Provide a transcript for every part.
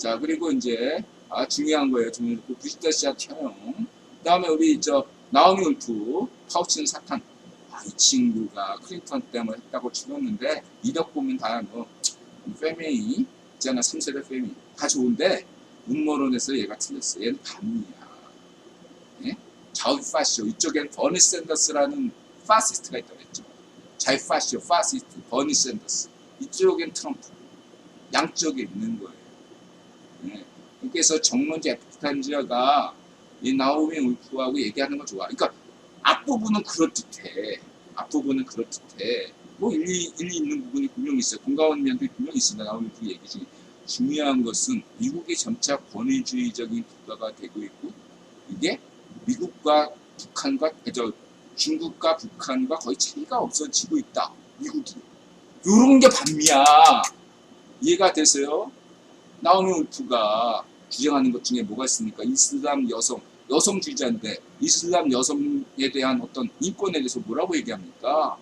자, 그리고 이제, 아, 중요한 거예요. 중요한 거. 90도씨와 켜용. 그 다음에 우리, 저, 나오미 울프, 파우치는 사탄. 아, 이 친구가 클린턴 때문에 했다고 치렀는데, 이력 보면 다 뭐, 페메이, 있잖아, 3세대 페메이. 다 좋은데, 음모론에서 얘가 틀렸어. 얘는 반미야. 예? 좌우 파시오. 이쪽엔 버니 샌더스라는 파시스트가 있다고 했죠. 좌우 파시오, 파시스트, 버니 샌더스. 이쪽엔 트럼프. 양쪽에 있는 거예요. 예. 그래서 정론지 에프타임즈가 이 나오미 울프하고 얘기하는 거 좋아. 그러니까 앞부분은 그럴듯해. 앞부분은 그럴듯해. 뭐 일리, 일리 있는 부분이 분명히 있어요. 공감하는 면도 분명히 있습니다. 나오미 울프 얘기 중에. 중요한 것은 미국이 점차 권위주의적인 국가가 되고 있고 이게 미국과 북한과 저 중국과 북한과 거의 차이가 없어지고 있다. 미국이. 요런 게 반미야. 이해가 되세요? 나오미 울프가 주장하는 것 중에 뭐가 있습니까? 이슬람 여성, 여성주의자인데 이슬람 여성에 대한 어떤 인권에 대해서 뭐라고 얘기합니까?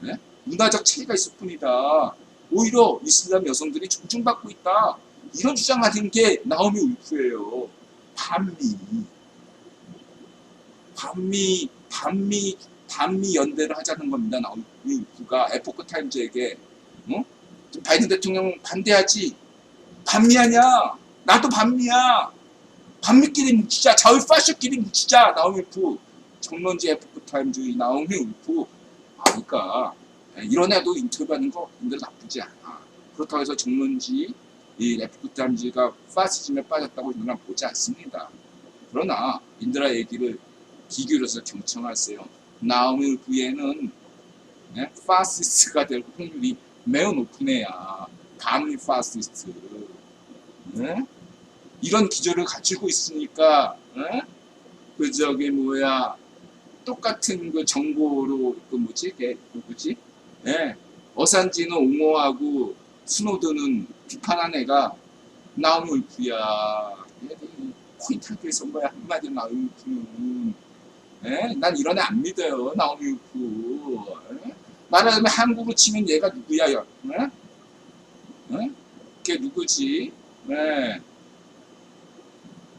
네? 문화적 차이가 있을 뿐이다. 오히려 이슬람 여성들이 존중받고 있다. 이런 주장하는 게 나오미 울프예요. 반미. 반미, 반미, 반미 연대를 하자는 겁니다. 나오미 울프가 에포크 타임즈에게. 어? 바이든 대통령 반대하지. 반미하냐? 나도 반미야. 반미끼리 뭉치자. 자울 파쇼끼리 뭉치자. 나오미 울프. 정론지 에포크 타임즈 나오미 울프. 아, 그러니까 이런 애도 인터뷰하는 거 근데 나쁘지 않아. 그렇다고 해서 정론지 이 에포크 타임즈가 파시즘에 빠졌다고 저는 보지 않습니다. 그러나 인드라 얘기를 기교로서 경청하세요. 나오미 울프에는 네? 파시스트가 될 확률이 매우 높은 애야. 반미 파시스트. 네? 이런 기조를 가지고 있으니까 네? 그 저기 뭐야 똑같은 그 정보로 그 뭐지 걔 누구지? 네. 어산지는 옹호하고 스노드는 비판한 애가 나오미 울프야. 포인트 학교에서 뭐야 한마디로 나오미 울프는. 네? 난 이런 애 안 믿어요 나오미 울프. 네? 말하자면 한국으로 치면 얘가 누구야? 네? 걔 누구지? 네.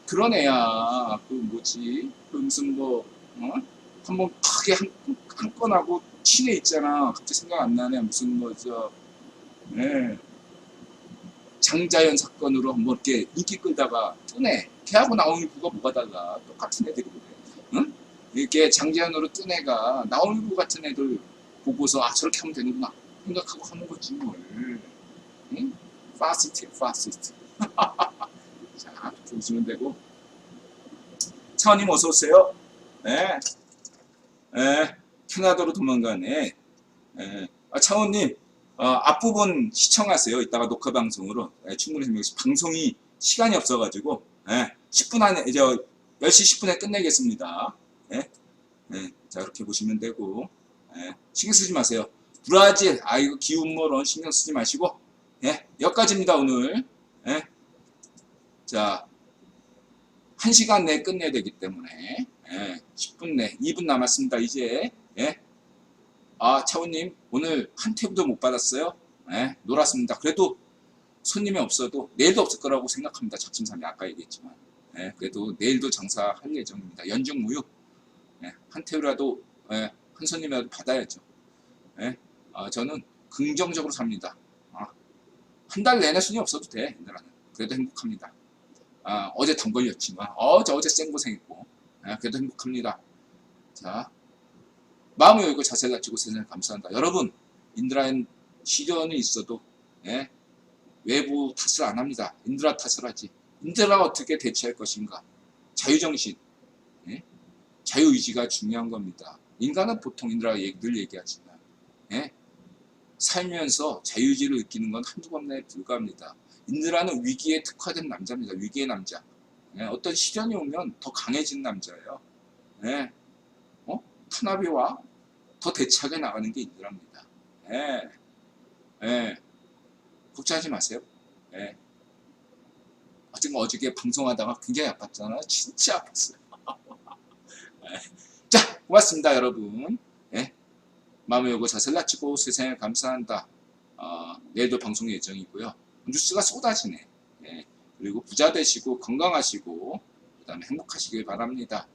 그런 애야. 그 뭐지? 그 무슨 뭐 어? 한번 크게 한, 한 건하고 친애 있잖아. 갑자기 생각 안 나네. 무슨 뭐 저 네. 장자연 사건으로 한번 이렇게 인기 끌다가 뜨네. 걔하고 나오미 부가 뭐가 달라? 똑같은 애들이거든. 응? 이렇게 장자연으로 뜬 애가 나오미 부 같은 애들 보고서 아 저렇게 하면 되는구나 생각하고 하는 거지 뭘. 응? 파시스트, 파시스트. 자, 이렇게 웃으면 되고. 차원님 어서 오세요. 네. 네. 캐나다로 도망가네. 네. 아, 차원님, 어, 앞부분 시청하세요. 이따가 녹화 방송으로. 네, 충분히 설명해 방송이 시간이 없어가지고, 네, 10분 안에, 이제 10시 10분에 끝내겠습니다. 네. 네, 자, 이렇게 보시면 되고, 네, 신경 쓰지 마세요. 브라질, 아, 이거 기운모론 신경 쓰지 마시고, 예, 여기까지입니다, 오늘. 예. 자, 1시간 내에 끝내야 되기 때문에, 예, 10분 내, 2분 남았습니다, 이제. 예. 아, 차우님, 오늘 한 탭도 못 받았어요? 예, 놀았습니다. 그래도 손님이 없어도 내일도 없을 거라고 생각합니다. 작심삼이 아까 얘기했지만. 예, 그래도 내일도 장사할 예정입니다. 연중 무휴. 예, 한 탭이라도, 예, 한 손님이라도 받아야죠. 예, 아, 저는 긍정적으로 삽니다. 한 달 내내 손이 없어도 돼, 얘들아는. 그래도 행복합니다. 아, 어제 단 걸렸지만, 어제, 어제 생고생했고, 아, 그래도 행복합니다. 자, 마음을 열고 자세를 갖추고 세상을 감사한다. 여러분, 인드라엔 시련이 있어도, 예, 외부 탓을 안 합니다. 인드라 탓을 하지. 인드라가 어떻게 대처할 것인가? 자유정신, 예? 자유의지가 중요한 겁니다. 인간은 보통 인드라가 얘기- 늘 얘기하지만, 예? 살면서 자유의지를 느끼는 건 한두 번 내에 불과합니다. 인드라는 위기에 특화된 남자입니다. 위기의 남자. 예, 어떤 시련이 오면 더 강해진 남자예요. 예, 어? 타나비와 더 대차게 나가는 게 인드라입니다. 예, 예, 걱정하지 마세요. 예. 어쨌든 어저께 방송하다가 굉장히 아팠잖아요. 진짜 아팠어요. 예. 자, 고맙습니다, 여러분. 예. 마음의 요구 자세를 낮추고 세상에 감사한다. 어, 내일도 방송 예정이고요. 뉴스가 쏟아지네. 예. 그리고 부자 되시고 건강하시고 그 다음에 행복하시길 바랍니다.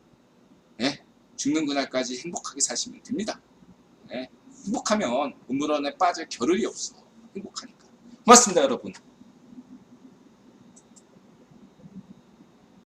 예, 죽는 그날까지 행복하게 사시면 됩니다. 예, 행복하면 우물원에 빠질 겨를이 없어. 행복하니까. 고맙습니다, 여러분.